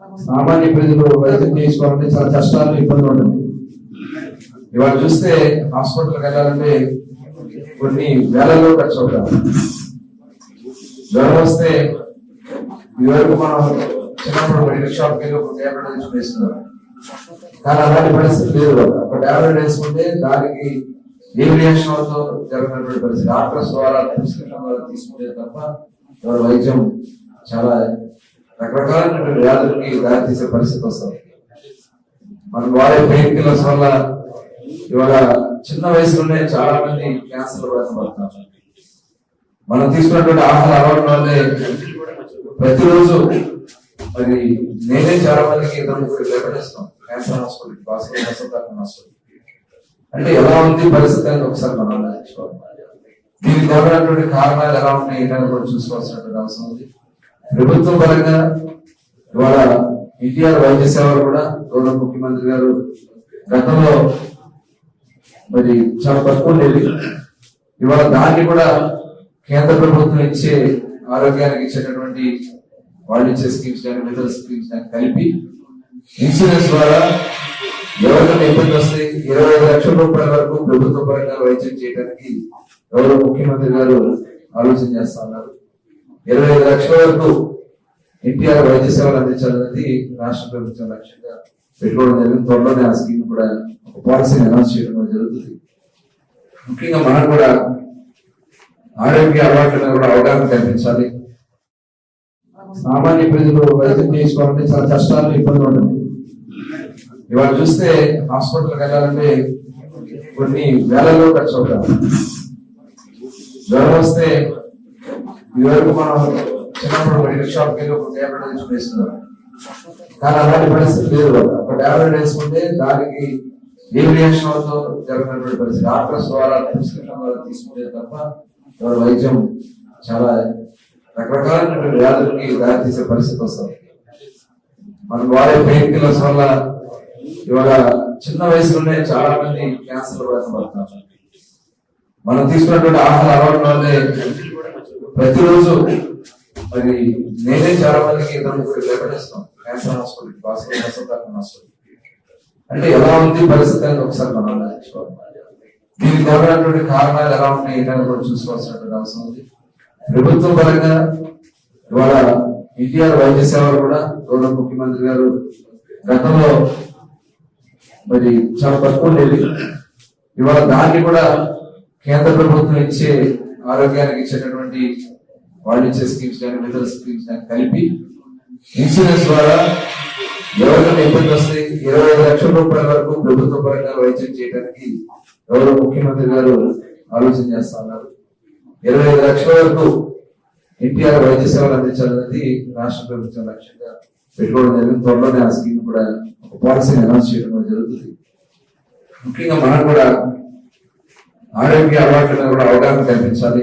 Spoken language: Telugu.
సామాన్య ప్రజలు వైద్యం చేసుకోవాలంటే చాలా కష్టాలు ఇబ్బంది ఉంటుంది. ఇవాళ చూస్తే హాస్పిటల్కి వెళ్ళాలంటే కొన్ని వేలలో ఖర్చు అవుతారు జ్వరం వస్తే ఇదివరకు మనం చిన్నప్పుడు మెడికల్ షాప్కి వెళ్ళి ఒక ట్యాబ్లెట్ తెచ్చుకుని వేస్తున్నారు కానీ అలాంటి పరిస్థితి లేదు ఒక ట్యాబ్లెట్ వేసుకుంటే దానికి ఏ రియాక్షన్ అవుతుందో జరగనటువంటి పరిస్థితి. డాక్టర్స్ ద్వారా ప్రిస్క్రిప్షన్ ద్వారా తీసుకుంటే తప్ప వైద్యం చాలా రకరకాలైనటువంటి వ్యాధులకి దారితీసే పరిస్థితి వస్తుంది. మనం వాడే పెయిన్ కిల్లర్స్ వల్ల ఇవాళ చిన్న వయసులోనే చాలా మంది క్యాన్సర్ బాధపడుతున్నారు మనం తీసుకున్నటువంటి ఆహార అలవాటు వల్లే ప్రతిరోజు మరి నేనే చాలా మందికి ఇద్దరు ముగ్గురు లేపడేస్తాం cancer hospital Bhaskar hospital hospital అంటే ఎలా ఉంది పరిస్థితి అనేది ఒకసారి మనం ఆలోచించుకోవాలి. దీనికి కారణమైనటువంటి కారణాలు ఎలా ఉన్నాయి ఏంటని కూడా చూసుకోవాల్సినటువంటి అవసరం ఉంది. ప్రభుత్వ పరంగా ఇవాళ ఎన్టీఆర్ వైద్య సేవలు కూడా గౌరవ ముఖ్యమంత్రి గారు గతంలో మరి చాలా తక్కువ ఉండేది ఇవాళ దాన్ని కూడా కేంద్ర ప్రభుత్వం ఇచ్చే ఆరోగ్యానికి ఇచ్చేటటువంటి వాళ్ళు ఇచ్చే స్కీమ్స్ కానీ మిగతా స్కీమ్స్ కానీ కలిపి ఇన్సూరెన్స్ ద్వారా ఎవరికైనా ఇబ్బంది వస్తే ఇరవై ఐదు లక్షల రూపాయల వరకు ప్రభుత్వ పరంగా వైద్యం చేయడానికి గౌరవ ముఖ్యమంత్రి గారు ఆలోచన చేస్తా ఉన్నారు. ఇరవై ఐదు లక్షల వరకు ఎన్టీఆర్ వైద్య సేవలు అందించాలనేది రాష్ట్ర ప్రభుత్వం లక్ష్యంగా పెట్టుకోవడం జరిగింది. త్వరలోనే ఆ స్కీమ్ కూడా ఒక పాలసీని అనౌన్స్ చేయడం కూడా జరుగుతుంది. ముఖ్యంగా మనం కూడా ఆరోగ్య అలవాట్ల కూడా అవగాహన కల్పించాలి. సామాన్య ప్రజలు వైద్యం చేసుకోవాలంటే చాలా కష్టాలు ఇబ్బంది ఉంటుంది. ఇవాళ చూస్తే హాస్పిటల్కి వెళ్ళాలంటే కొన్ని వేలలో ఖర్చు అవుతారు జ్వరం వస్తే ఇదివరకు మనం చిన్నప్పుడు మెడికల్ షాప్కి వెళ్ళి ఒక ట్యాబ్లెట్ తెచ్చుకుని వేస్తున్నారు కానీ అలాంటి పరిస్థితి లేదు ఒక ట్యాబ్లెట్ వేసుకుంటే దానికి ఏ రియాక్షన్ అవుతుందో జరగనటువంటి పరిస్థితి. డాక్టర్స్ ద్వారా ప్రిస్క్రిప్షన్ ద్వారా తీసుకుంటే తప్ప ఇవాళ వైద్యం చాలా రకరకాలైనటువంటి వ్యాధులకి దారితీసే పరిస్థితి వస్తుంది. మనం వాడే పెయిన్ కిల్లర్స్ వల్ల ఇవాళ చిన్న వయసులోనే చాలా మంది క్యాన్సర్ బాధపడుతున్నారు మనం తీసుకున్నటువంటి ఆహార అలవాటు వల్లే ప్రతిరోజు మరి నేనే చాలా మందికి ఇద్దరు ముగ్గురు లేపడేస్తాం క్యాన్సర్ హాస్పిటల్ హాస్పిటల్ హాస్పిటల్ అంటే ఎలా ఉంది పరిస్థితి అని ఒకసారి మనం ఆలోచించుకోవాలి. దీనికి కారణమైనటువంటి కారణాలు ఎలా ఉన్నాయి ఏంటని కూడా చూసుకోవాల్సినటువంటి అవసరం ఉంది. ప్రభుత్వం పరంగా ఇవాళ ఎన్టీఆర్ వైద్య సేవలు కూడా గౌరవ ముఖ్యమంత్రి గారు గతంలో మరి చాలా తక్కువ ఉండేది ఇవాళ దాన్ని కూడా కేంద్ర ప్రభుత్వం ఇచ్చే ఆరోగ్యానికి ఇచ్చేటటువంటి వాళ్ళు ఇచ్చే స్కీమ్స్ కానీ మిగతా స్కీమ్స్ కానీ కలిపి ఇన్సూరెన్స్ ద్వారా ఎవరికైనా ఇబ్బంది వస్తే ఇరవై ఐదు లక్షల రూపాయల వరకు ప్రభుత్వ పరంగా వైద్యం చేయడానికి గౌరవ ముఖ్యమంత్రి గారు ఆలోచన చేస్తా ఉన్నారు. ఇరవై ఐదు లక్షల వరకు ఎన్టీఆర్ వైద్య సేవలు అందించాలనేది రాష్ట్ర ప్రభుత్వం లక్ష్యంగా పెట్టుకోవడం జరిగింది. త్వరలోనే ఆ స్కీమ్ కూడా ఒక పాలసీని అనౌన్స్ చేయడం జరుగుతుంది. ముఖ్యంగా మనం కూడా ఆరోగ్య అలవాట్లను కూడా అవగాహన కల్పించాలి.